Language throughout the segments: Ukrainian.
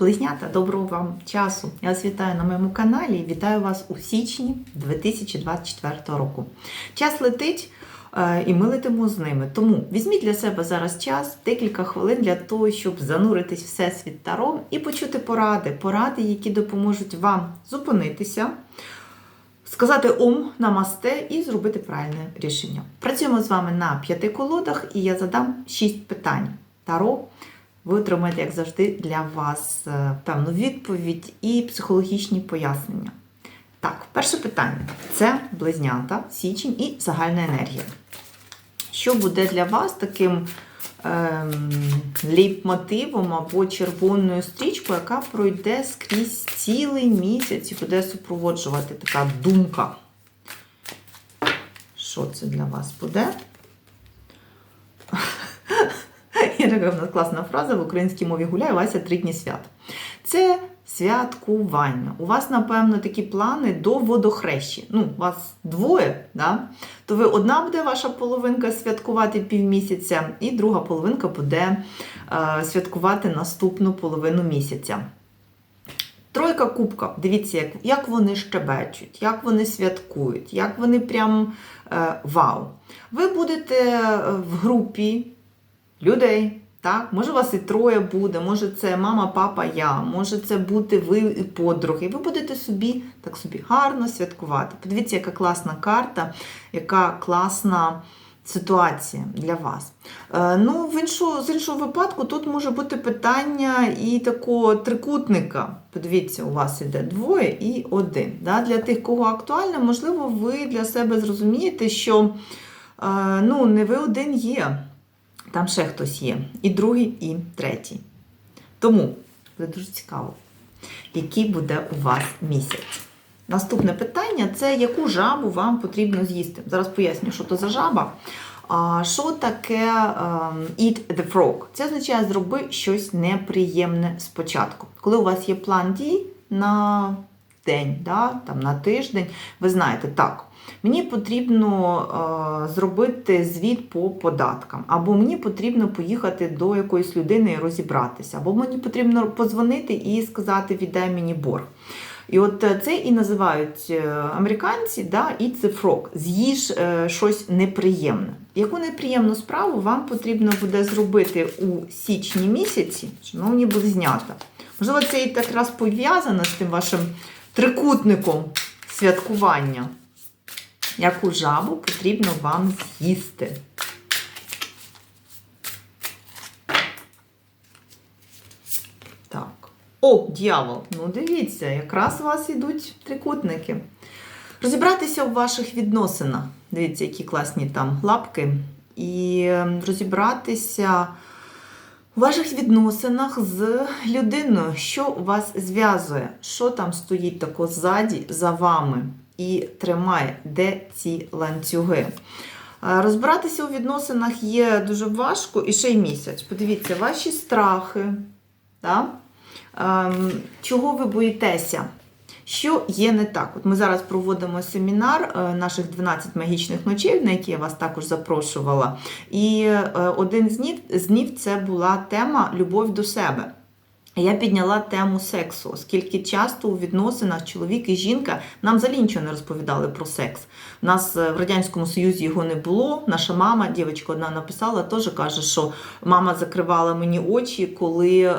Близнята, доброго вам часу! Я вас вітаю на моєму каналі і вітаю вас у січні 2024 року. Час летить, е, і ми летимо з ними. Тому візьміть для себе зараз час, декілька хвилин для того, щоб зануритись всесвіт Таро і почути поради, поради, які допоможуть вам зупинитися. Сказати ом, намасте і зробити правильне рішення. Працюємо з вами на п'яти колодах, і я задам шість питань. Таро ви отримаєте, як завжди, для вас е, певну відповідь і психологічні пояснення. Так, перше питання це близнята, січень і загальна енергія. Що буде для вас таким ем, лейб-мотивом або червоною стрічкою, яка пройде скрізь цілий місяць і буде супроводжувати така думка? Що це для вас буде? Є така в класна фраза в українській мові гуляє Вася три дні свят. Це святкування. У вас, напевно, такі плани до водохрещі. Ну, вас двоє, да? то ви одна буде ваша половинка святкувати півмісяця, і друга половинка буде е, святкувати наступну половину місяця. Тройка кубка. Дивіться, як, як вони щебечуть, як вони святкують, як вони прям е, вау. Ви будете в групі людей. Так, може, у вас і троє буде, може це мама, папа, я, може це бути ви і подруги. Ви будете собі так собі гарно святкувати. Подивіться, яка класна карта, яка класна ситуація для вас. Е, ну, в іншого, з іншого випадку, тут може бути питання і такого трикутника. Подивіться, у вас іде двоє і один. Да? Для тих, кого актуально, можливо, ви для себе зрозумієте, що е, ну, не ви один є. Там ще хтось є. І другий, і третій. Тому буде дуже цікаво, який буде у вас місяць. Наступне питання це яку жабу вам потрібно з'їсти. Зараз поясню, що то за жаба. А, Що таке um, eat the frog? Це означає зроби щось неприємне спочатку. Коли у вас є план дій на день, да, там, на тиждень, ви знаєте, так, мені потрібно е, зробити звіт по податкам, або мені потрібно поїхати до якоїсь людини і розібратися, або мені потрібно подзвонити і сказати, віддай мені борг. І от це і називають е, американці да, eat the frog, з'їж е, щось неприємне. Яку неприємну справу вам потрібно буде зробити у січні місяці, шановні близнята? Можливо, це і якраз пов'язано з тим вашим трикутником святкування. Яку жабу потрібно вам з'їсти? Так. О, дьявол! Ну, дивіться, якраз у вас йдуть трикутники. Розібратися у ваших відносинах. Дивіться, які класні там лапки. І розібратися у ваших відносинах з людиною, що вас зв'язує, що там стоїть тако ззаді за вами і тримає, де ці ланцюги. Розбиратися у відносинах є дуже важко і ще й місяць. Подивіться, ваші страхи, да? чого ви боїтеся? Що є не так? От Ми зараз проводимо семінар наших 12 магічних ночей, на які я вас також запрошувала. І один з днів, з днів це була тема любов до себе. Я підняла тему сексу, оскільки часто у відносинах чоловік і жінка нам взагалі нічого не розповідали про секс. У нас в Радянському Союзі його не було. Наша мама, дівчинка одна написала, теж каже, що мама закривала мені очі, коли е,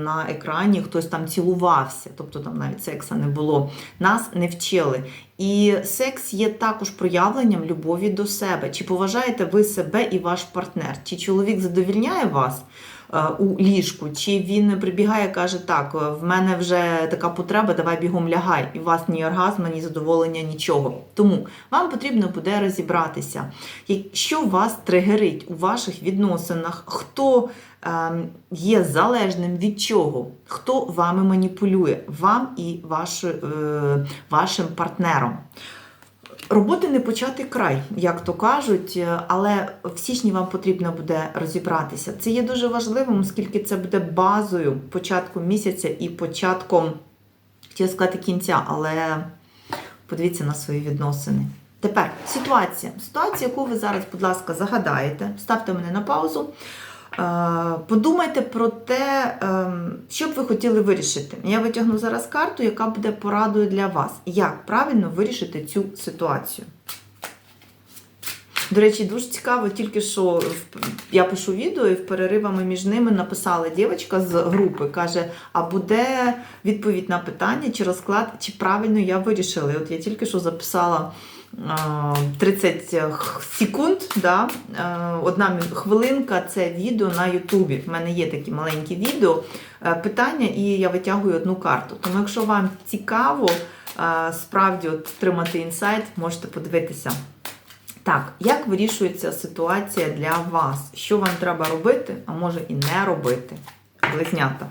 на екрані хтось там цілувався, тобто там навіть секса не було. Нас не вчили. І секс є також проявленням любові до себе. Чи поважаєте ви себе і ваш партнер? Чи чоловік задовільняє вас? У ліжку, чи він прибігає каже, так, в мене вже така потреба, давай бігом лягай, і у вас ні оргазму, ні задоволення, нічого. Тому вам потрібно буде розібратися, що вас тригерить у ваших відносинах, хто ем, є залежним від чого, хто вами маніпулює, вам і ваш, е, вашим партнером. Роботи не почати край, як то кажуть, але в січні вам потрібно буде розібратися. Це є дуже важливим, оскільки це буде базою початку місяця і початком, хотіла сказати, кінця, але подивіться на свої відносини. Тепер ситуація. Ситуація, яку ви зараз, будь ласка, загадаєте, ставте мене на паузу. Е, Подумайте про те, ем, що б ви хотіли вирішити. Я витягну зараз карту, яка буде порадою для вас. Як правильно вирішити цю ситуацію? До речі, дуже цікаво, тільки що я пишу відео, і в переривами між ними написала дівчинка з групи, каже: а буде відповідь на питання чи розклад, чи правильно я вирішила. І от я тільки що записала 30 секунд, да? одна хвилинка це відео на Ютубі. В мене є такі маленькі відео, е, питання, і я витягую одну карту. Тому, якщо вам цікаво е, справді отримати інсайт, можете подивитися. Так, як вирішується ситуація для вас? Що вам треба робити, а може і не робити? Близнята.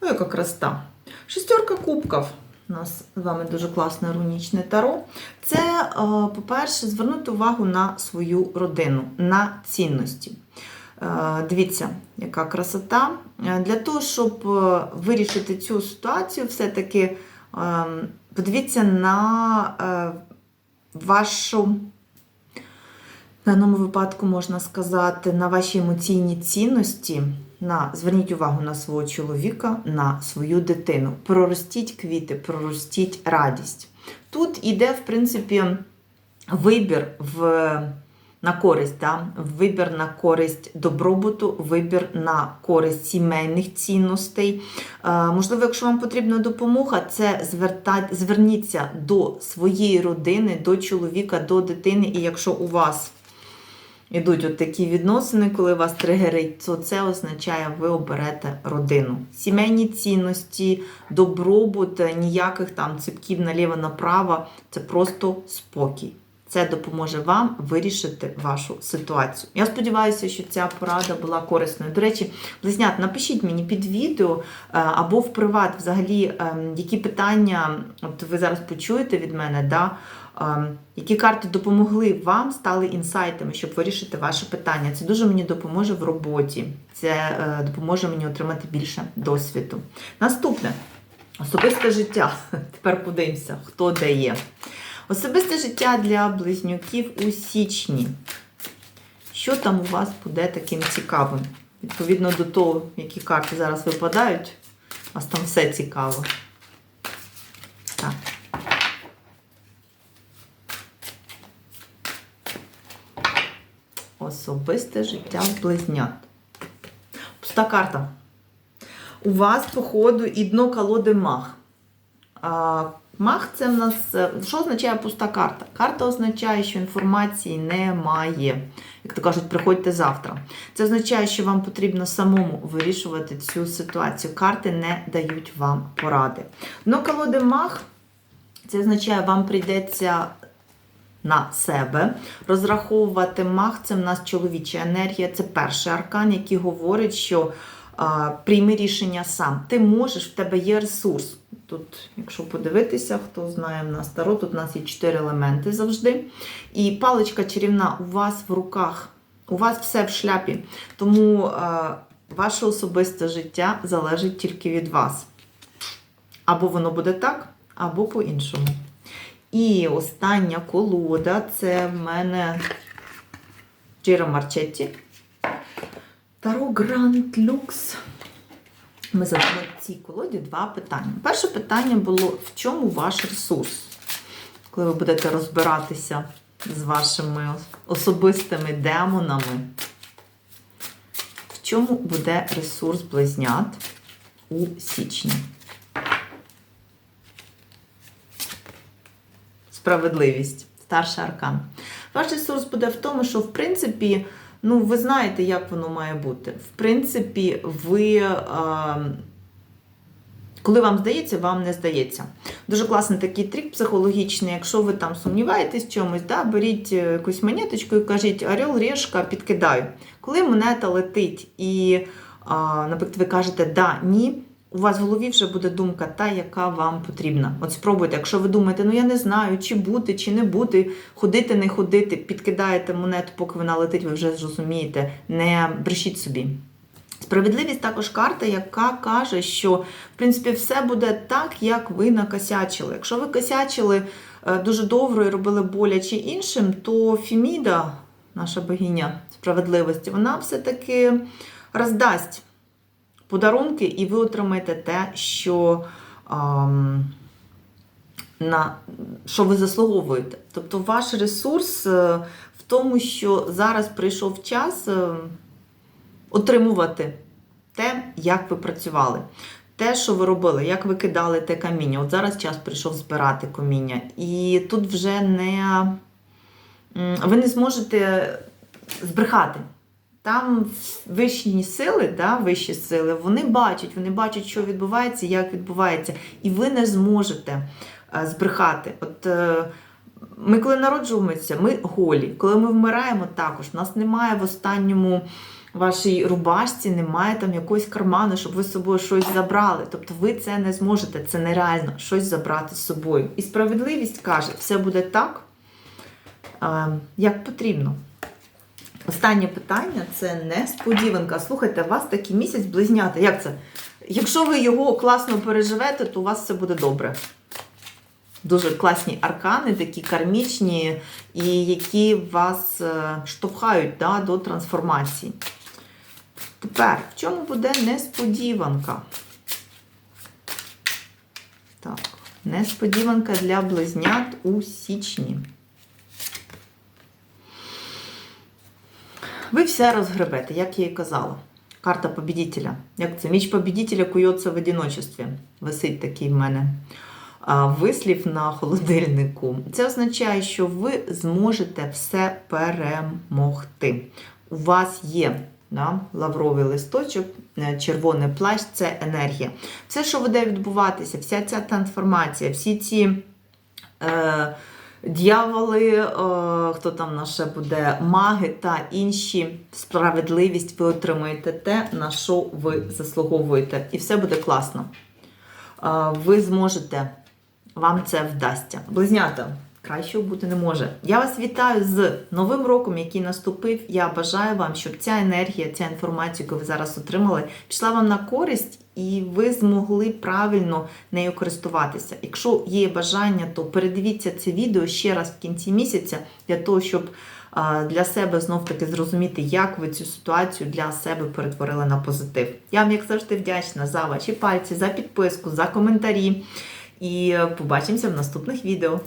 Ну, яка красота. Шестерка кубків. У нас з вами дуже класне рунічне таро. Це, е, по-перше, звернути увагу на свою родину, на цінності. Е, Дивіться, яка красота. Е, Для того, щоб вирішити цю ситуацію, все-таки подивіться на вашу, в даному випадку можна сказати, на ваші емоційні цінності. На, зверніть увагу на свого чоловіка, на свою дитину. Проростіть квіти, проростіть радість. Тут іде, в принципі, вибір в, на користь, да? вибір на користь добробуту, вибір на користь сімейних цінностей. Е, можливо, якщо вам потрібна допомога, це зверта... зверніться до своєї родини, до чоловіка, до дитини. І якщо у вас ідуть от такі відносини, коли вас тригерить, то це означає, ви оберете родину. Сімейні цінності, добробут, ніяких там ципків наліво-направо, це просто спокій. Це допоможе вам вирішити вашу ситуацію. Я сподіваюся, що ця порада була корисною. До речі, близнят, напишіть мені під відео е, або в приват, взагалі, ем, які питання от ви зараз почуєте від мене, да, ем, які карти допомогли вам, стали інсайтами, щоб вирішити ваше питання. Це дуже мені допоможе в роботі. Це е, допоможе мені отримати більше досвіду. Наступне особисте життя. Тепер подивимося, хто де є. Особисте життя для близнюків у січні. Що там у вас буде таким цікавим? Відповідно до того, які карти зараз випадають, у вас там все цікаво. Так. Особисте життя близнят. Пуста карта. У вас, походу, і дно колоди мах. Мах це в нас. е, Що означає пуста карта? Карта означає, що інформації немає. Як то кажуть, приходьте завтра. Це означає, що вам потрібно самому вирішувати цю ситуацію. Карти не дають вам поради. Дно колоди мах, це означає, вам прийдеться на себе. Розраховувати мах це в нас чоловіча енергія, це перший аркан, який говорить, що а, прийми рішення сам. Ти можеш, в тебе є ресурс. Тут, якщо подивитися, хто знає в нас таро, тут у нас є чотири елементи завжди. І паличка чарівна у вас в руках, у вас все в шляпі. Тому а, ваше особисте життя залежить тільки від вас. Або воно буде так, або по-іншому. І остання колода це в мене Джиро Марчетті. Таро Гранд Люкс. Ми задали цій колоді два питання. Перше питання було: в чому ваш ресурс? Коли ви будете розбиратися з вашими особистими демонами, в чому буде ресурс близнят у січні? Справедливість. Старший аркан. Ваш ресурс буде в тому, що, в принципі, ну, ви знаєте, як воно має бути. В принципі, ви. А, коли вам здається, вам не здається. Дуже класний такий трік психологічний. Якщо ви там сумніваєтесь в чомусь, да, беріть е, якусь монеточку і кажіть орел, решка, підкидаю. Коли монета летить і, наприклад, ви кажете да, ні, у вас в голові вже буде думка та, яка вам потрібна. От спробуйте, якщо ви думаєте, ну я не знаю, чи бути, чи не бути, ходити, не ходити, підкидаєте монету, поки вона летить, ви вже зрозумієте, не брешіть собі. Справедливість також карта, яка каже, що в принципі все буде так, як ви накосячили. Якщо ви косячили е, дуже добре і робили боляче іншим, то Фіміда наша богиня справедливості, вона все-таки роздасть подарунки, і ви отримаєте те, що, ам, на, що ви заслуговуєте. Тобто ваш ресурс е, в тому, що зараз прийшов час е, отримувати те, як ви працювали. Те, що ви робили, як ви кидали те каміння. От зараз час прийшов збирати каміння. І тут вже не ви не зможете збрехати. Там вищі сили, да, вищі сили, вони бачать, вони бачать, що відбувається, як відбувається, і ви не зможете е, збрехати. От е, ми, коли народжуємося, ми голі. Коли ми вмираємо, також у нас немає в останньому вашій рубашці, немає там якогось карману, щоб ви з собою щось забрали. Тобто ви це не зможете, це нереально щось забрати з собою. І справедливість каже, все буде так, е, як потрібно. Останнє питання це несподіванка. Слухайте, у вас такий місяць близнята. Як це? Якщо ви його класно переживете, то у вас все буде добре. Дуже класні аркани, такі кармічні, і які вас е, штовхають да, до трансформації. Тепер, в чому буде несподіванка? Так, несподіванка для близнят у січні. Ви все розгребете, як я і казала. Карта побідітеля. Як це? Міч побідітеля кується в одиночестві. Висить такий в мене вислів на холодильнику. Це означає, що ви зможете все перемогти. У вас є да, лавровий листочок, е, червоний плащ це енергія. Все, що буде відбуватися, вся ця трансформація, всі ці. Е, Д'яволи, е, хто там наше буде, маги та інші справедливість, ви отримаєте те, на що ви заслуговуєте. І все буде класно. Е, Ви зможете, вам це вдасться. Близнята, кращого бути не може. Я вас вітаю з Новим роком, який наступив. Я бажаю вам, щоб ця енергія, ця інформація, яку ви зараз отримали, пішла вам на користь. І ви змогли правильно нею користуватися. Якщо є бажання, то передивіться це відео ще раз в кінці місяця для того, щоб для себе знов-таки зрозуміти, як ви цю ситуацію для себе перетворили на позитив. Я вам, як завжди, вдячна за ваші пальці, за підписку, за коментарі. І побачимося в наступних відео.